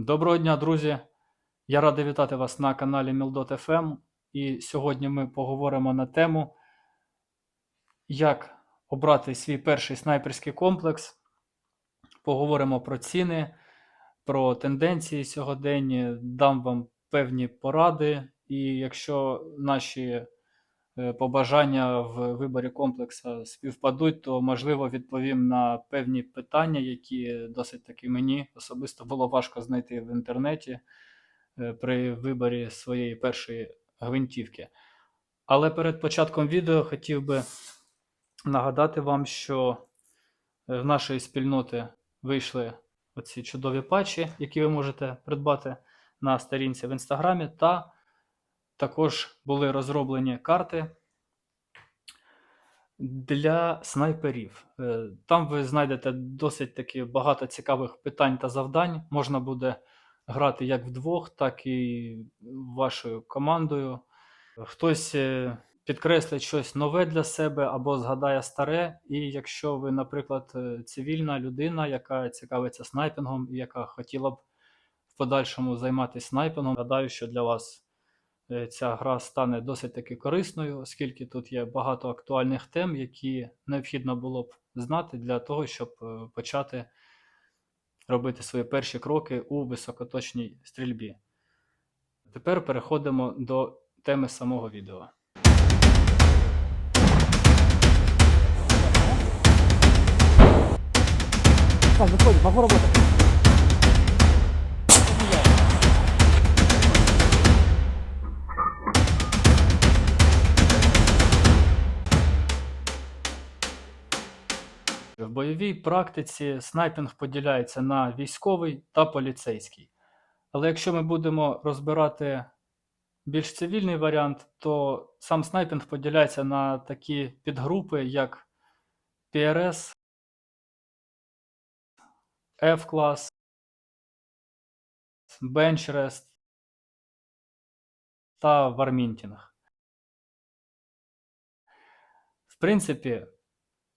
Доброго дня, друзі! Я радий вітати вас на каналі Mildot.fm. І сьогодні ми поговоримо на тему, як обрати свій перший снайперський комплекс. Поговоримо про ціни, про тенденції сьогодення, дам вам певні поради. І якщо наші побажання в виборі комплекса співпадуть, то можливо відповім на певні питання, які досить таки мені особисто було важко знайти в інтернеті е, при виборі своєї першої гвинтівки. Але перед початком відео хотів би нагадати вам, що е, в нашої спільноти вийшли оці чудові патчі, які ви можете придбати на сторінці в інстаграмі, та також були розроблені карти для снайперів. Е, Там ви знайдете досить таки багато цікавих питань та завдань. Можна буде грати як вдвох, так і вашою командою. Хтось е, підкреслить щось нове для себе або згадає старе. І якщо ви, наприклад, е, цивільна людина, яка цікавиться снайпінгом і яка хотіла б в подальшому займатися снайпінгом, гадаю, що для вас ця гра стане досить таки корисною, оскільки тут є багато актуальних тем, які необхідно було б знати для того, щоб е, почати робити свої перші кроки у високоточній стрільбі. Тепер переходимо до теми самого відео. Виходь, могу работать. В бойовій практиці снайпінг поділяється на військовий та поліцейський. Але якщо ми будемо розбирати більш цивільний варіант, то сам снайпінг поділяється на такі підгрупи, як PRS, F-клас, Bench та Вармінтінг. В принципі,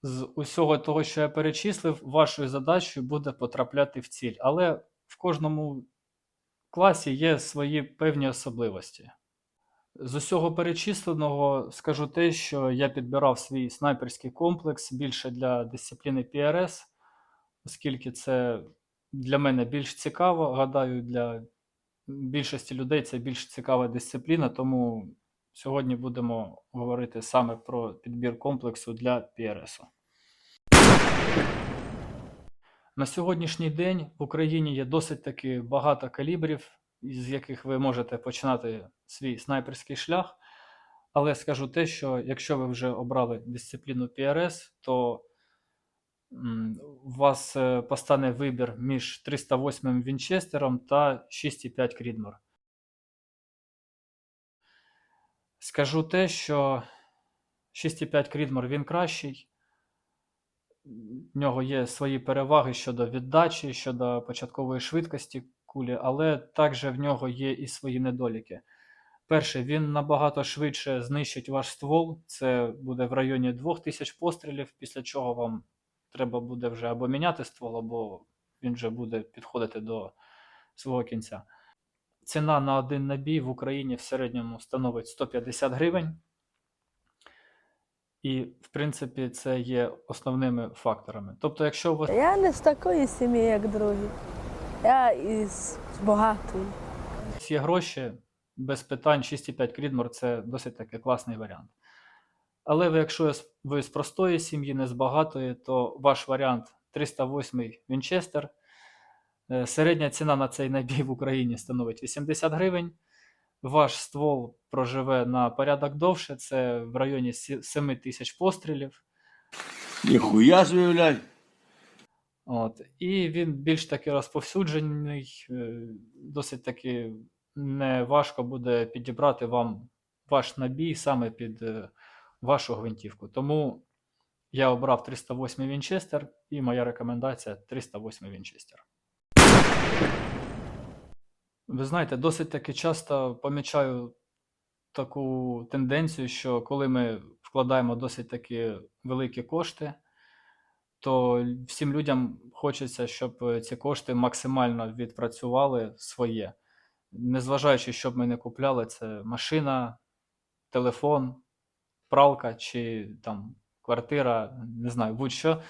з усього того, що я перечислив, вашою задачею буде потрапляти в ціль. Але в кожному класі є свої певні особливості. З усього перечисленого скажу те, що я підбирав свій снайперський комплекс більше для дисципліни PRS, оскільки це для мене більш цікаво. Гадаю, для більшості людей це більш цікава дисципліна, тому сьогодні будемо говорити саме про підбір комплексу для PRS. На сьогоднішній день в Україні є досить таки багато калібрів, з яких ви можете починати свій снайперський шлях. Але скажу те, що якщо ви вже обрали дисципліну PRS, то у вас е, постане вибір між 308 Вінчестером та 6,5 Крідмор. Скажу те, що 6,5 Крідмор він кращий. В нього є свої переваги щодо віддачі, щодо початкової швидкості кулі, але також в нього є і свої недоліки. Перше, він набагато швидше знищить ваш ствол. Це буде в районі 2000 пострілів, після чого вам треба буде вже або міняти ствол, або він вже буде підходити до свого кінця. Ціна на один набій в Україні в середньому становить 150 гривень. І, в принципі, це є основними факторами. Тобто, якщо у вас Я не з такої сім'ї, як другі. Я із багатої. є гроші, без питань 6,5 Крідмор це досить таки класний варіант. Але ви, якщо ви з простої сім'ї, не з багатої, то ваш варіант 308 Вінчестер. Е, Середня ціна на цей набій в Україні становить 80 гривень. Ваш ствол проживе на порядок довше, це в районі 7 тисяч пострілів. Ніхуя собі. От. І він більш таки розповсюджений, е, досить таки не важко буде підібрати вам ваш набій саме під е, вашу гвинтівку. Тому я обрав 308 Вінчестер, і моя рекомендація 308 Вінчестер. Ви знаєте, досить таки часто помічаю таку тенденцію, що коли ми вкладаємо досить таки великі кошти, то всім людям хочеться, щоб ці кошти максимально відпрацювали своє. Незважаючи, що б ми не купляли, це машина, телефон, пралка чи там квартира, не знаю, будь-що.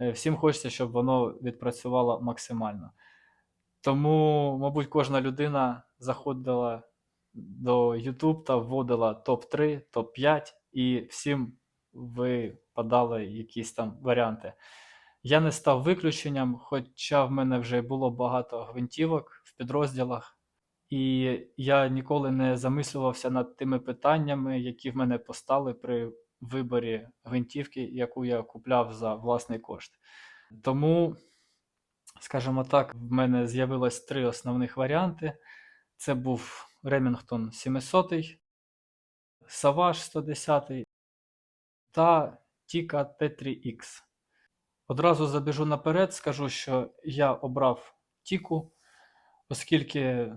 Е, Всім хочеться, щоб воно відпрацювало максимально. Тому, мабуть, кожна людина заходила до YouTube та вводила топ-3, топ-5, і всім випадали якісь там варіанти. Я не став виключенням, хоча в мене вже було багато гвинтівок в підрозділах, і я ніколи не замислювався над тими питаннями, які в мене постали при виборі гвинтівки, яку я купляв за власний кошт. Тому, скажімо так, в мене з'явилось три основних варіанти. Це був Remington 700, Savage 110 та Tika T3X. Одразу забіжу наперед, скажу, що я обрав Тіку, оскільки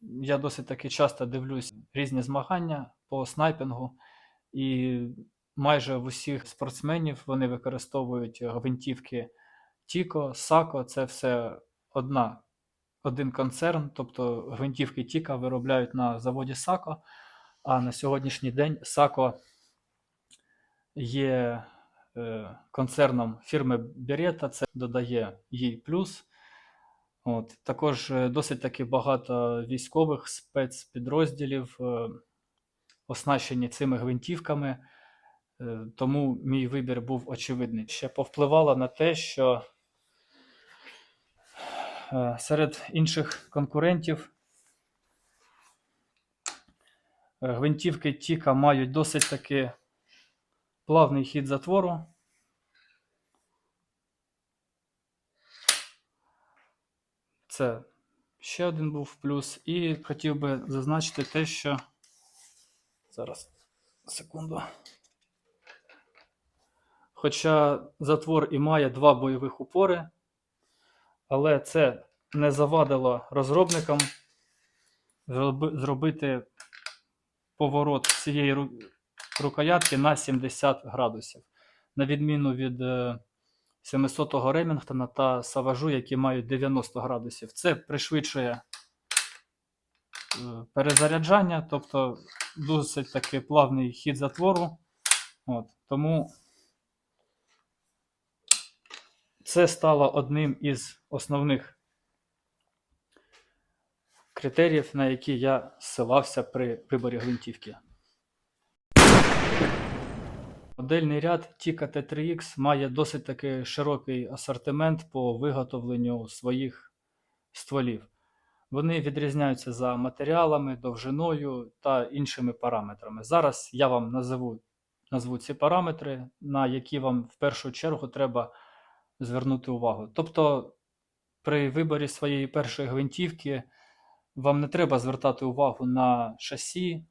я досить таки часто дивлюсь різні змагання по снайпінгу, і майже в усіх спортсменів вони використовують гвинтівки Тіко, Сако, це все одна, один концерн, тобто гвинтівки Тіка виробляють на заводі Сако, а на сьогоднішній день Сако є е, концерном фірми Beretta, це додає їй плюс. От, також е, досить таки багато військових спецпідрозділів е, оснащені цими гвинтівками, тому мій вибір був очевидний. Ще повпливало на те, що серед інших конкурентів е, гвинтівки Тіка мають досить таки плавний хід затвору. Це ще один був плюс. І хотів би зазначити те, що. Зараз, секунду. Хоча затвор і має два бойових упори, але це не завадило розробникам зробити поворот цієї рукоятки на 70 градусів. На відміну від е, 700-го Ремінгтона та Саважу, які мають 90 градусів. Це пришвидшує е, перезаряджання, тобто досить таки плавний хід затвору. От, тому це стало одним із основних критеріїв, на які я ссилався при виборі гвинтівки. Модельний ряд Tika T3X має досить таки широкий асортимент по виготовленню своїх стволів. Вони відрізняються за матеріалами, довжиною та іншими параметрами. Зараз я вам назову, назву ці параметри, на які вам в першу чергу треба звернути увагу. Тобто, при виборі своєї першої гвинтівки вам не треба звертати увагу на шасі,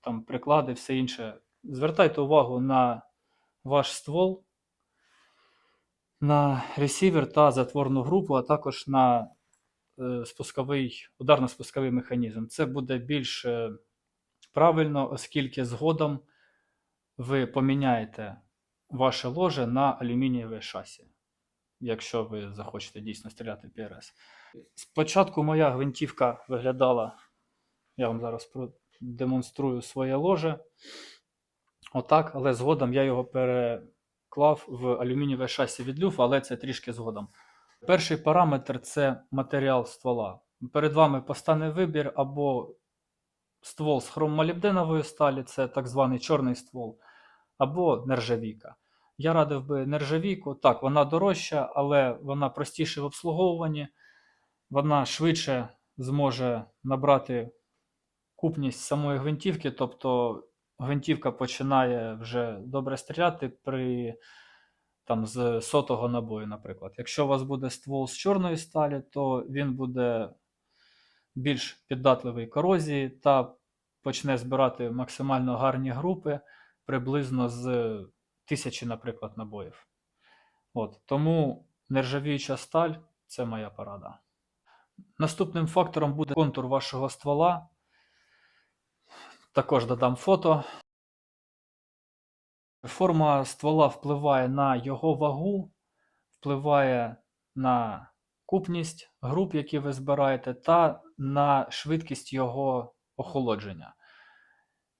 там, приклади, все інше. Звертайте увагу на ваш ствол, на ресівер та затворну групу, а також на е, спусковий, ударно-спусковий механізм. Це буде більш е, правильно, оскільки згодом ви поміняєте ваше ложе на алюмінієве шасі, якщо ви захочете дійсно стріляти ПРС. Спочатку моя гвинтівка виглядала, я вам зараз продемонструю своє ложе. Отак, але згодом я його переклав в алюмінієве шасі від люф, але це трішки згодом. Перший параметр це матеріал ствола. Перед вами постане вибір або ствол з хроммолібденової сталі, це так званий чорний ствол, або нержавійка. Я радив би нержавійку. Так, вона дорожча, але вона простіша в обслуговуванні, вона швидше зможе набрати купність самої гвинтівки, тобто гвинтівка починає вже добре стріляти при там, з сотого набою, наприклад. Якщо у вас буде ствол з чорної сталі, то він буде більш піддатливий корозії та почне збирати максимально гарні групи приблизно з тисячі, наприклад, набоїв. От, тому нержавіюча сталь це моя порада. Наступним фактором буде контур вашого ствола. Також додам фото. Форма ствола впливає на його вагу, впливає на купність груп, які ви збираєте, та на швидкість його охолодження.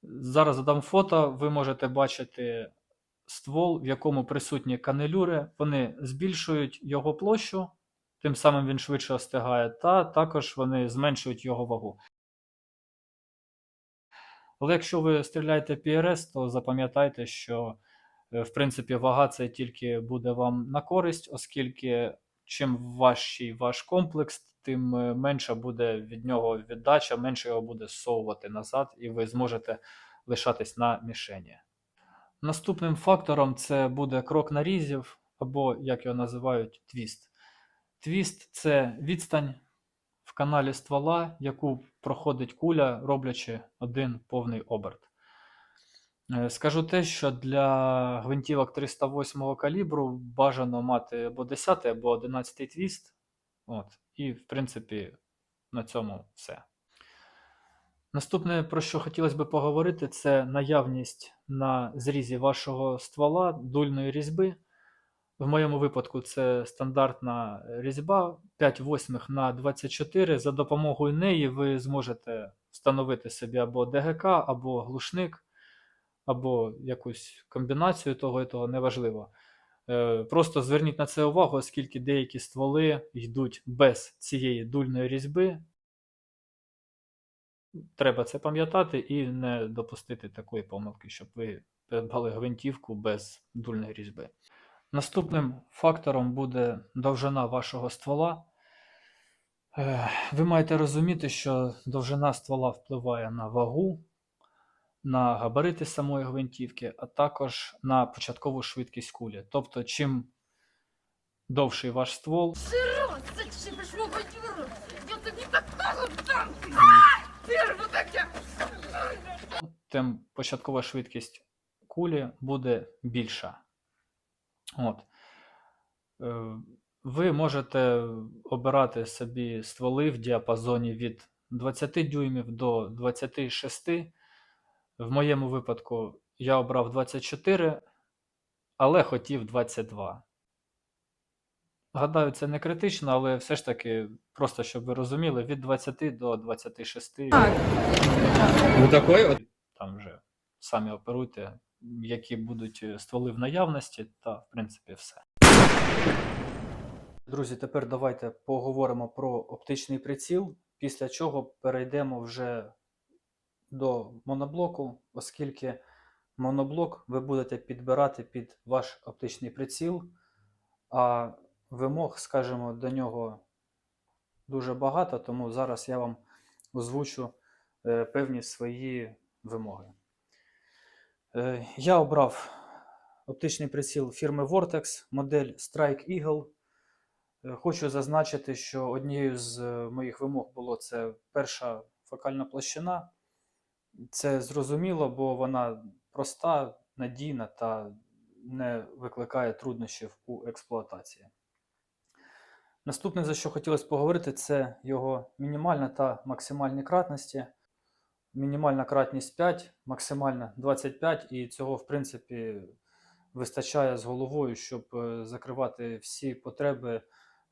Зараз додам фото, ви можете бачити ствол, в якому присутні канелюри. Вони збільшують його площу, тим самим він швидше остигає, та також вони зменшують його вагу. Але якщо ви стріляєте PRS, то запам'ятайте, що е, в принципі вага це тільки буде вам на користь, оскільки чим важчий ваш комплекс, тим е, менша буде від нього віддача, менше його буде зсовувати назад, і ви зможете лишатись на мішені. Наступним фактором це буде крок нарізів, або, як його називають, твіст. Твіст це відстань в каналі ствола, яку проходить куля, роблячи один повний оберт. Е, Скажу те, що для гвинтівок 308 калібру бажано мати або 10, або 11 твіст. От. І, в принципі, на цьому все. Наступне, про що хотілося би поговорити, це наявність на зрізі вашого ствола дульної різьби. В моєму випадку це стандартна різьба 5 восьмих на 24. За допомогою неї ви зможете встановити собі або ДГК, або глушник, або якусь комбінацію того і того, неважливо. Е, Просто зверніть на це увагу, оскільки деякі стволи йдуть без цієї дульної різьби. Треба це пам'ятати і не допустити такої помилки, щоб ви придбали гвинтівку без дульної різьби. Наступним фактором буде довжина вашого ствола. Е, Ви маєте розуміти, що довжина ствола впливає на вагу, на габарити самої гвинтівки, а також на початкову швидкість кулі. Тобто, чим довший ваш ствол? Я тобі такого дам! А! Первый таке! Тим початкова швидкість кулі буде більша. От. Е, Ви можете обирати собі стволи в діапазоні від 20 дюймів до 26. В моєму випадку я обрав 24, але хотів 22. Гадаю, це не критично, але все ж таки, просто щоб ви розуміли, від 20 до 26. Ну такой вот. Там вже самі оперуйте, які будуть е, стволи в наявності, та в принципі все. Друзі, тепер давайте поговоримо про оптичний приціл, після чого перейдемо вже до моноблоку, оскільки моноблок ви будете підбирати під ваш оптичний приціл, а вимог, скажімо, до нього дуже багато, тому зараз я вам озвучу е, певні свої вимоги. Е, Я обрав оптичний приціл фірми Vortex, модель Strike Eagle. Е, Хочу зазначити, що однією з моїх вимог було це перша фокальна площина. Це зрозуміло, бо вона проста, надійна та не викликає труднощів у експлуатації. Наступне, за що хотілося поговорити, це його мінімальна та максимальні кратності. Мінімальна кратність 5, максимальна 25, і цього, в принципі, вистачає з головою, щоб е, закривати всі потреби,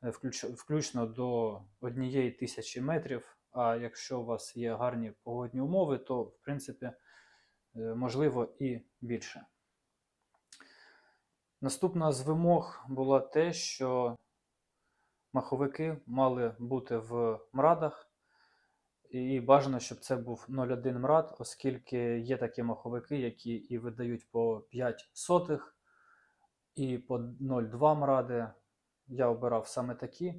е, включ- включно до однієї тисячі метрів. А якщо у вас є гарні погодні умови, то, в принципі, е, можливо і більше. Наступна з вимог була те, що маховики мали бути в мрадах. І бажано, щоб це був 0,1 мрад, оскільки є такі маховики, які і видають по 5 сотих і по 0,2 мради. Я обирав саме такі.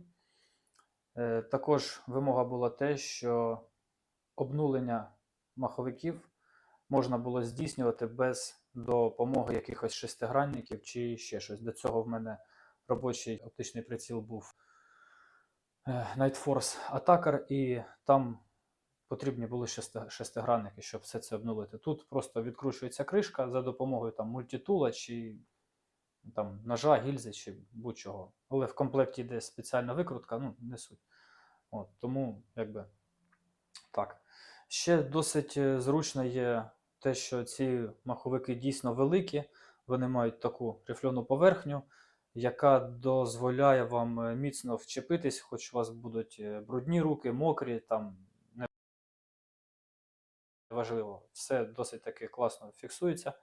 Е, Також вимога була те, що обнулення маховиків можна було здійснювати без допомоги якихось шестигранників чи ще щось. До цього в мене робочий оптичний приціл був Night Force Attacker, і там потрібні були шестигранники, щоб все це обнулити. Тут просто відкручується кришка за допомогою там, мультитула чи там, ножа, гільзи чи будь-чого. Але в комплекті йде спеціальна викрутка, ну, не суть. От, тому, якби так. Ще досить е, зручно є те, що ці маховики дійсно великі, вони мають таку рифльону поверхню, яка дозволяє вам е, міцно вчепитись, хоч у вас будуть е, брудні руки, мокрі, там неважливо. Все досить таки класно фіксується.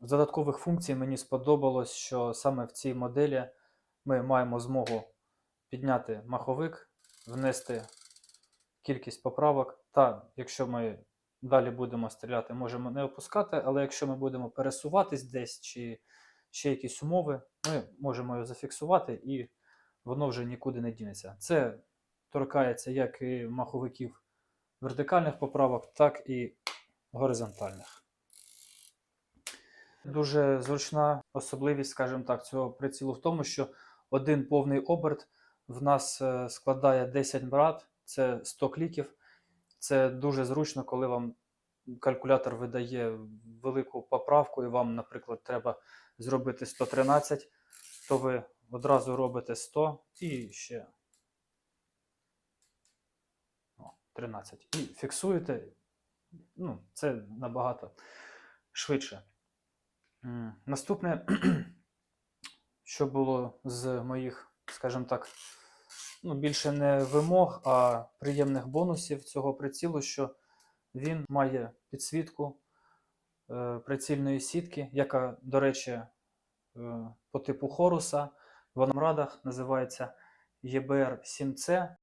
З додаткових функцій мені сподобалось, що саме в цій моделі ми маємо змогу підняти маховик, внести кількість поправок. Та якщо ми далі будемо стріляти, можемо не опускати, але якщо ми будемо пересуватись десь чи ще якісь умови, ми можемо його зафіксувати і воно вже нікуди не дінеться. Це торкається як і маховиків вертикальних поправок, так і горизонтальних. Дуже зручна особливість, скажімо так, цього прицілу в тому, що один повний оберт в нас е, складає 10 брат, це 100 кліків. Це дуже зручно, коли вам калькулятор видає велику поправку, і вам, наприклад, треба зробити 113, то ви одразу робите 100 і ще 13. І фіксуєте. Ну, це набагато швидше. Наступне, що було з моїх, скажімо так, ну, більше не вимог, а приємних бонусів цього прицілу, що він має підсвітку е, прицільної сітки, яка, до речі, е, по типу Хоруса в Аномрадах називається EBR 7C.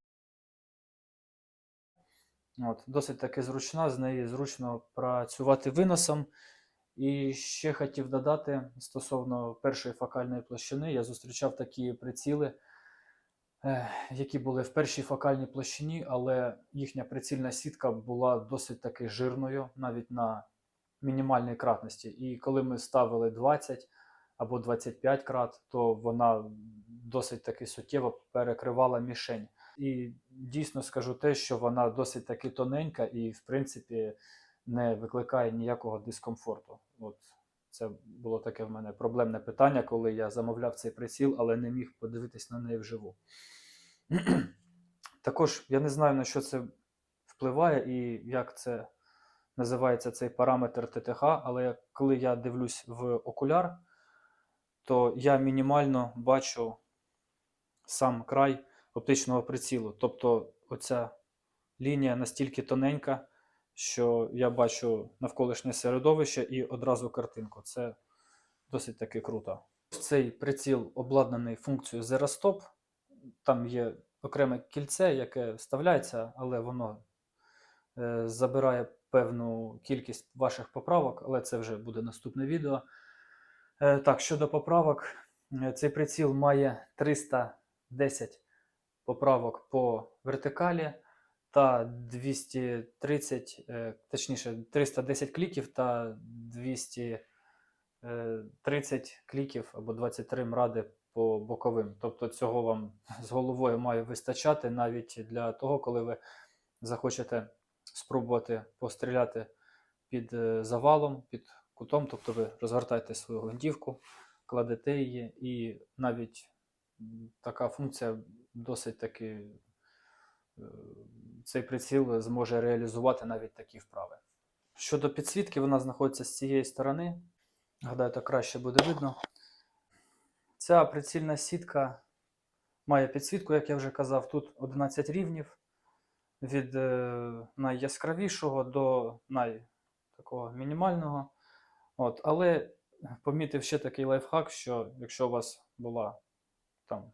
От, досить таки зручна, з неї зручно працювати виносом. І ще хотів додати стосовно першої фокальної площини, я зустрічав такі приціли, які були в першій фокальній площині, але їхня прицільна сітка була досить таки жирною, навіть на мінімальній кратності. І коли ми ставили 20 або 25 крат, то вона досить таки суттєво перекривала мішень. І дійсно скажу те, що вона досить таки тоненька і, в принципі, не викликає ніякого дискомфорту. От це було таке в мене проблемне питання, коли я замовляв цей приціл, але не міг подивитись на неї вживу. Також я не знаю, на що це впливає і як це називається цей параметр ТТХ, але коли я дивлюсь в окуляр, то я мінімально бачу сам край оптичного прицілу. Тобто оця лінія настільки тоненька, що я бачу навколишнє середовище і одразу картинку. Це досить таки круто. Цей приціл обладнаний функцією Zero Stop. Там є окреме кільце, яке вставляється, але воно е, забирає певну кількість ваших поправок, але це вже буде наступне відео. Е, так, щодо поправок, е, цей приціл має 310 поправок по вертикалі та 230, е, точніше, 310 кліків та 230 кліків або 23 мради по боковим. Тобто цього вам з головою має вистачати навіть для того, коли ви захочете спробувати постріляти під е, завалом, під кутом, тобто ви розгортаєте свою гвинтівку, кладете її, і навіть така функція досить таки е, цей приціл зможе реалізувати навіть такі вправи. Щодо підсвітки, вона знаходиться з цієї сторони. Гадаю, так краще буде видно. Ця прицільна сітка має підсвітку, як я вже казав, тут 11 рівнів від е, найяскравішого до най такого мінімального. От, але помітив ще такий лайфхак, що якщо у вас була там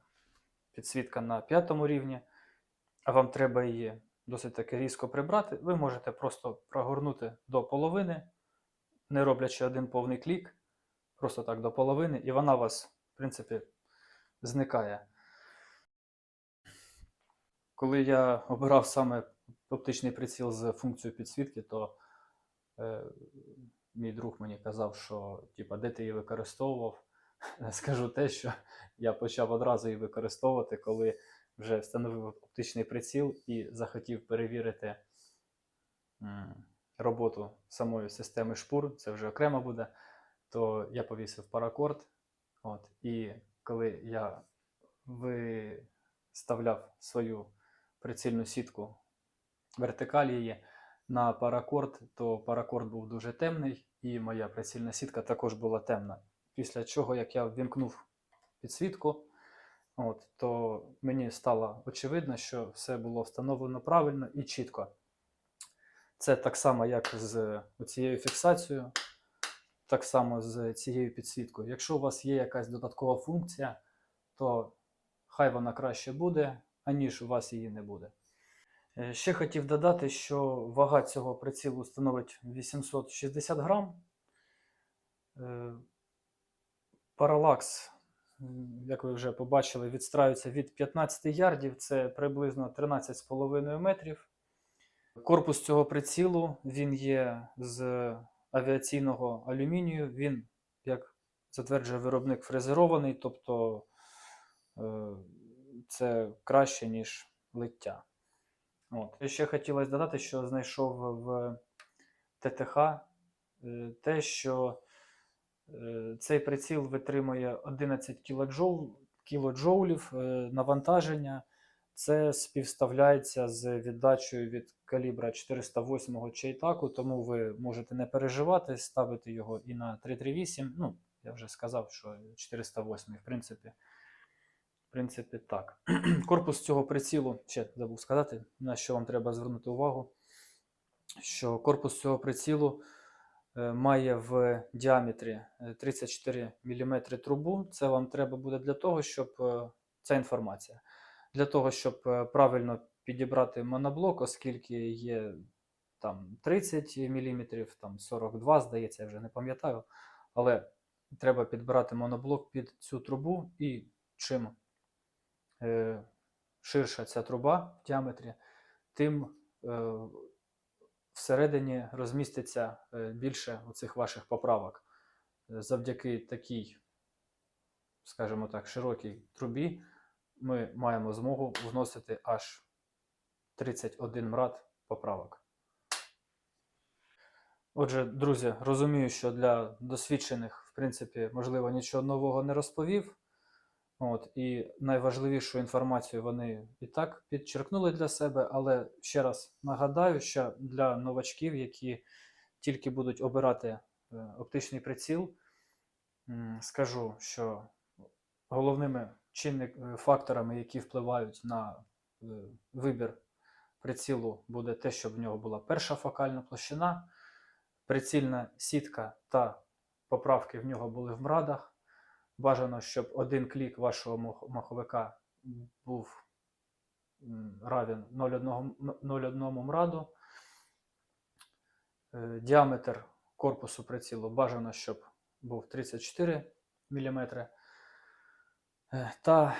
підсвітка на п'ятому рівні, а вам треба її досить таки різко прибрати, ви можете просто прогорнути до половини, не роблячи один повний клік, просто так до половини, і вона вас, принципі, зникає. Коли я обирав саме оптичний приціл з функцією підсвітки, то е, мій друг мені казав, що типа, де ти її використовував. Скажу те, що я почав одразу її використовувати, коли вже встановив оптичний приціл і захотів перевірити роботу самої системи шпур, це вже окремо буде, то я повісив паракорд. От, і коли я виставляв свою прицільну сітку вертикаль її на паракорд, то паракорд був дуже темний, і моя прицільна сітка також була темна. Після чого, як я ввімкнув підсвітку, от, то мені стало очевидно, що все було встановлено правильно і чітко. Це так само, як з цією фіксацією, так само з цією підсвіткою. Якщо у вас є якась додаткова функція, то хай вона краще буде, аніж у вас її не буде. Е, Ще хотів додати, що вага цього прицілу становить 860 грам. Е, Паралакс, як ви вже побачили, відстраюється від 15 ярдів, це приблизно 13,5 метрів. Корпус цього прицілу він є з авіаційного алюмінію. Він, як затверджує виробник, фрезерований, тобто е, це краще, ніж лиття. От. Ще хотілося додати, що знайшов в ТТХ е, те, що е, цей приціл витримує 11 кілоджоул, кілоджоулів навантаження. Це співставляється з віддачею від калібра 408 Чейтаку, тому ви можете не переживати, ставити його і на 338. Ну, я вже сказав, що 408, в принципі. В принципі, так. Корпус цього прицілу, ще забув сказати, на що вам треба звернути увагу, що корпус цього прицілу е, має в діаметрі е, 34 мм трубу. Це вам треба буде для того, щоб е, ця інформація. Для того, щоб е, правильно підібрати моноблок, оскільки є там 30 мм, там 42, здається, я вже не пам'ятаю. Але треба підбирати моноблок під цю трубу і чим е, ширша ця труба в діаметрі, тим е, всередині розміститься е, більше оцих ваших поправок. Е, Завдяки такій, скажімо так, широкій трубі ми маємо змогу вносити аж 31 мрад поправок. Отже, друзі, розумію, що для досвідчених, в принципі, можливо, нічого нового не розповів. От, і найважливішу інформацію вони і так підчеркнули для себе, але ще раз нагадаю, що для новачків, які тільки будуть обирати е, оптичний приціл, скажу, що головними чинник, е, факторами, які впливають на е, вибір прицілу, буде те, щоб в нього була перша фокальна площина, прицільна сітка та поправки в нього були в мрадах. Бажано, щоб один клік вашого маховика був равен 0,1 м- 0,1 мраду. Е, Діаметр корпусу прицілу бажано, щоб був 34 мм. Та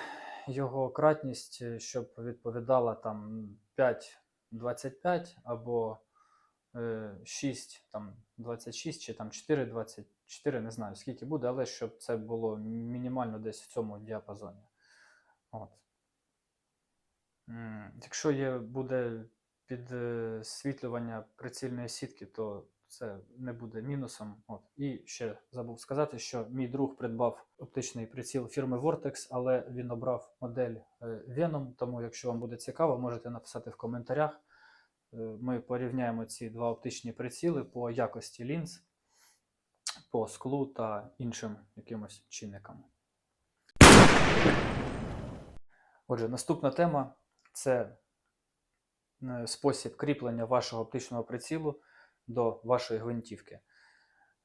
його кратність, е, щоб відповідала там 5,25 або е, 6, там 26 чи там 4,24, не знаю скільки буде, але щоб це було мінімально десь в цьому діапазоні. От. Якщо є, буде підсвітлювання прицільної сітки, то це не буде мінусом. От. І ще забув сказати, що мій друг придбав оптичний приціл фірми Vortex, але він обрав модель е, Venom, тому якщо вам буде цікаво, можете написати в коментарях. Е, Ми порівняємо ці два оптичні приціли по якості лінз, по склу та іншим якимось чинникам. Отже, наступна тема це е, спосіб кріплення вашого оптичного прицілу до вашої гвинтівки.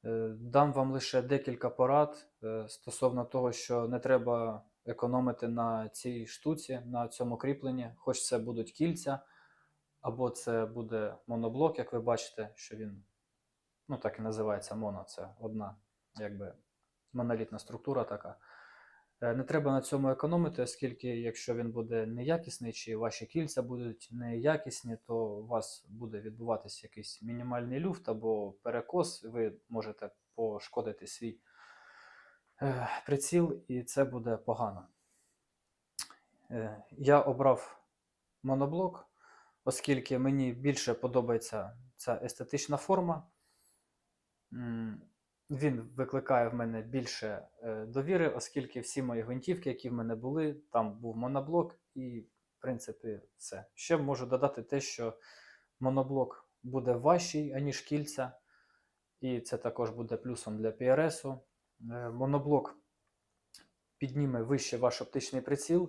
Е, Дам вам лише декілька порад е, стосовно того, що не треба економити на цій штуці, на цьому кріпленні, хоч це будуть кільця, або це буде моноблок, як ви бачите, що він ну так і називається моно, це одна якби монолітна структура така. Е, Не треба на цьому економити, оскільки якщо він буде неякісний, чи ваші кільця будуть неякісні, то у вас буде відбуватися якийсь мінімальний люфт або перекос, ви можете пошкодити свій е, приціл, і це буде погано. Е, Я обрав моноблок, оскільки мені більше подобається ця естетична форма. Він викликає в мене більше е, довіри, оскільки всі мої гвинтівки, які в мене були, там був моноблок, і, в принципі, все. Ще можу додати те, що моноблок буде важчий, аніж кільця, і це також буде плюсом для PRS. Е, Моноблок підніме вище ваш оптичний приціл.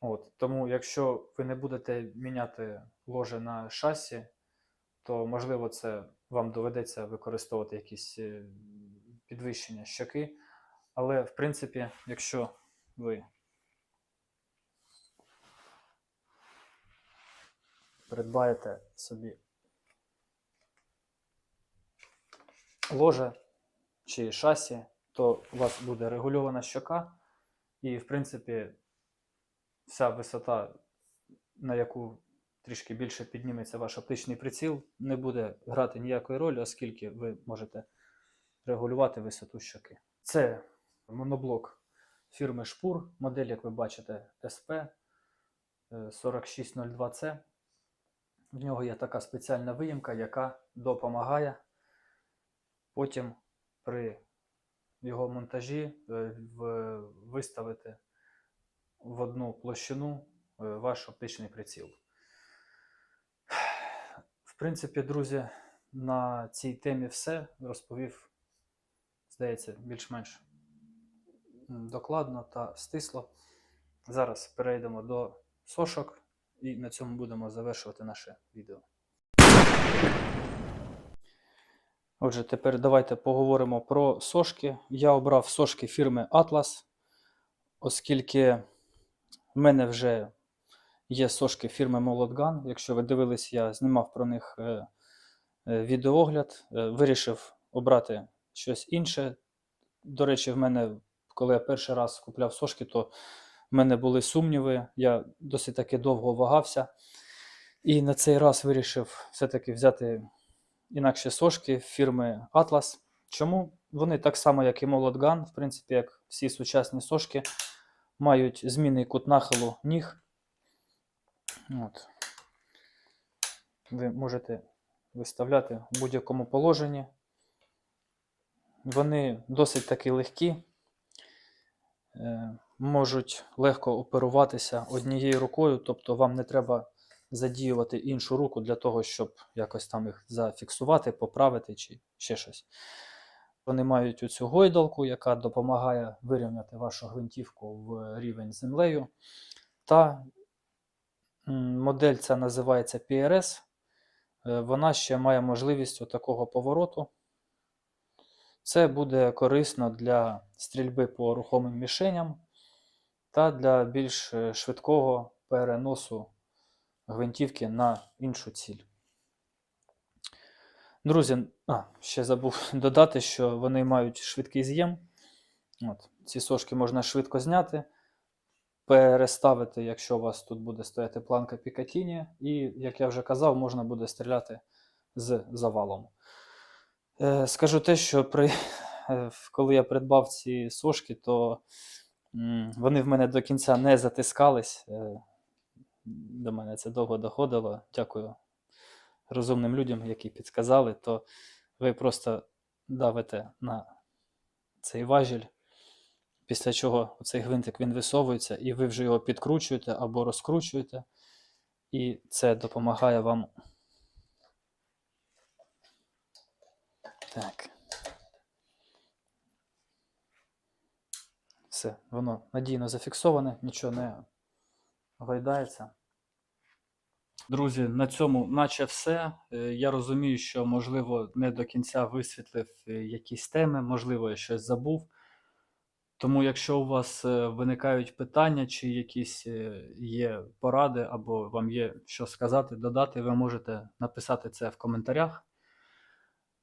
От, тому, якщо ви не будете міняти ложе на шасі, то можливо це вам доведеться використовувати якісь е, підвищення щоки. Але, в принципі, якщо ви придбаєте собі ложе чи шасі, то у вас буде регульована щока, і, в принципі, вся висота, на яку трішки більше підніметься ваш оптичний приціл, не буде грати ніякої ролі, оскільки ви можете регулювати висоту щоки. Це моноблок фірми Шпур, модель, як ви бачите, SP 4602C. В нього є така спеціальна виїмка, яка допомагає потім при його монтажі е, виставити в одну площину е, ваш оптичний приціл. В принципі, друзі, на цій темі все розповів, здається, більш-менш докладно та стисло. Зараз перейдемо до сошок і на цьому будемо завершувати наше відео. Отже, тепер давайте поговоримо про сошки. Я обрав сошки фірми Atlas, оскільки в мене вже є сошки фірми Молотган. Якщо ви дивились, я знімав про них е, е, відеоогляд. Е, Вирішив обрати щось інше. До речі, в мене, коли я перший раз купляв сошки, то в мене були сумніви. Я досить таки довго вагався. І на цей раз вирішив все-таки взяти інакші сошки фірми Atlas. Чому? Вони так само, як і Молотган, в принципі, як всі сучасні сошки, мають змінний кут нахилу ніг. От. Ви можете виставляти в будь-якому положенні. Вони досить таки легкі, е, можуть легко оперуватися однією рукою, тобто вам не треба задіювати іншу руку для того, щоб якось там їх зафіксувати, поправити чи ще щось. Вони мають оцю гойдалку, яка допомагає вирівняти вашу гвинтівку в рівень з землею. Та модель ця називається PRS. Е, Вона ще має можливість такого повороту. Це буде корисно для стрільби по рухомим мішеням та для більш е, швидкого переносу гвинтівки на іншу ціль. Друзі, а, ще забув додати, що вони мають швидкий з'єм. От, ці сошки можна швидко зняти, переставити, якщо у вас тут буде стояти планка Пікатіні, і, як я вже казав, можна буде стріляти з завалом. Е, скажу те, що при, е, коли я придбав ці сошки, то вони в мене до кінця не затискались. Е, до мене це довго доходило. Дякую розумним людям, які підказали, то ви просто давите на цей важіль, після чого цей гвинтик він висовується, і ви вже його підкручуєте або розкручуєте, і це допомагає вам. Так. Все, воно надійно зафіксоване, нічого не гойдається. Друзі, на цьому наче все. Е, Я розумію, що, можливо, не до кінця висвітлив е, якісь теми, можливо, я щось забув. Тому, якщо у вас е, виникають питання, чи якісь е, є поради, або вам є що сказати, додати, ви можете написати це в коментарях.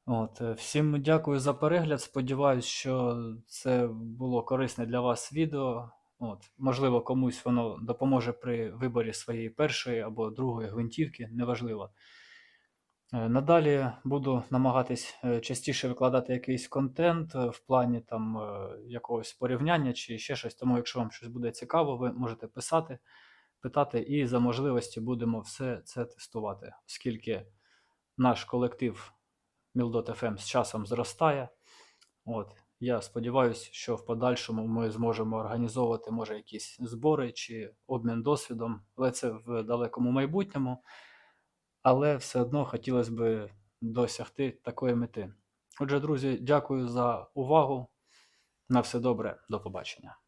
От, е, всім дякую за перегляд. Сподіваюсь, що це було корисне для вас відео. От, можливо, комусь воно допоможе при виборі своєї першої або другої гвинтівки, неважливо. Е, Надалі буду намагатись е, частіше викладати якийсь контент е, в плані там якогось порівняння чи ще щось. Тому, якщо вам щось буде цікаво, ви можете писати, питати, і за можливості будемо все це тестувати, оскільки наш колектив Mildot FM з часом зростає. От. Я сподіваюся, що в подальшому ми зможемо організовувати може якісь збори чи обмін досвідом, але це в далекому майбутньому. Але все одно хотілося б досягти такої мети. Отже, друзі, дякую за увагу. На все добре, до побачення.